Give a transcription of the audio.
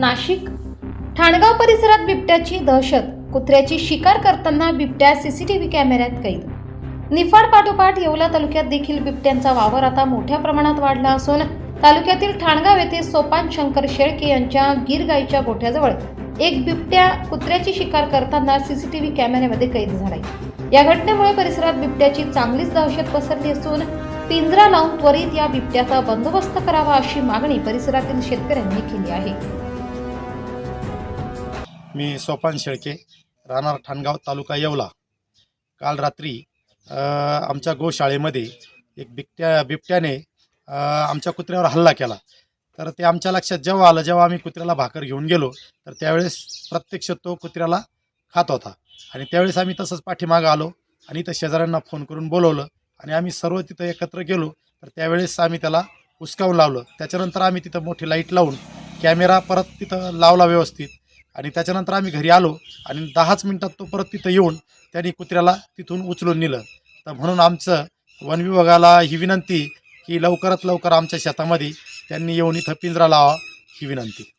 नाशिक. ठाणगाव परिसरात बिबट्याची दहशत. कुत्र्याची शिकार करताना बिबट्या सीसीटीव्ही कॅमेऱ्यात कैद. निफाड पाठोपाठ येवला तालुक्यात देखील बिबट्यांचा वावर आता मोठ्या प्रमाणात वाढला असून तालुक्यातील ठाणगाव येथे सोपान शंकर शेळके यांच्या गीरगाईच्या गोठ्याजवळ एक बिबट्या कुत्र्याची शिकार करताना सीसीटीव्ही कॅमेऱ्यामध्ये कैद झालाय. या घटनेमुळे परिसरात बिबट्याची चांगलीच दहशत पसरली असून पिंजरा लावून त्वरित या बिबट्याचा बंदोबस्त करावा अशी मागणी परिसरातील शेतकऱ्यांनी केली आहे. मी सोपान शेळके राहणार ठाणगाव तालुका येवला. काल रात्री आमच्या गोशाळेमध्ये एक बिबट्या बिबट्याने आमच्या कुत्र्यावर हल्ला केला. तर ते आमच्या लक्षात जेव्हा आलं जेव्हा आम्ही कुत्र्याला भाकर घेऊन गेलो तर त्यावेळेस प्रत्यक्ष तो कुत्र्याला खात होता. आणि त्यावेळेस आम्ही तसंच पाठीमागं आलो आणि इथं शेजाऱ्यांना फोन करून बोलवलं आणि आम्ही सर्व तिथं एकत्र गेलो. तर त्यावेळेस आम्ही त्याला हुसकावून लावलं. त्याच्यानंतर आम्ही तिथं मोठी लाइट लावून कॅमेरा परत तिथं लावला व्यवस्थित. आणि त्याच्यानंतर आम्ही घरी आलो आणि दहाच मिनिटात तो परत तिथं येऊन त्यांनी कुत्र्याला तिथून उचलून नेलं. तर म्हणून आमचं वन विभागाला ही विनंती की लवकरात लवकर आमच्या शेतामध्ये त्यांनी येऊन इथं पिंजरा लावा ही विनंती.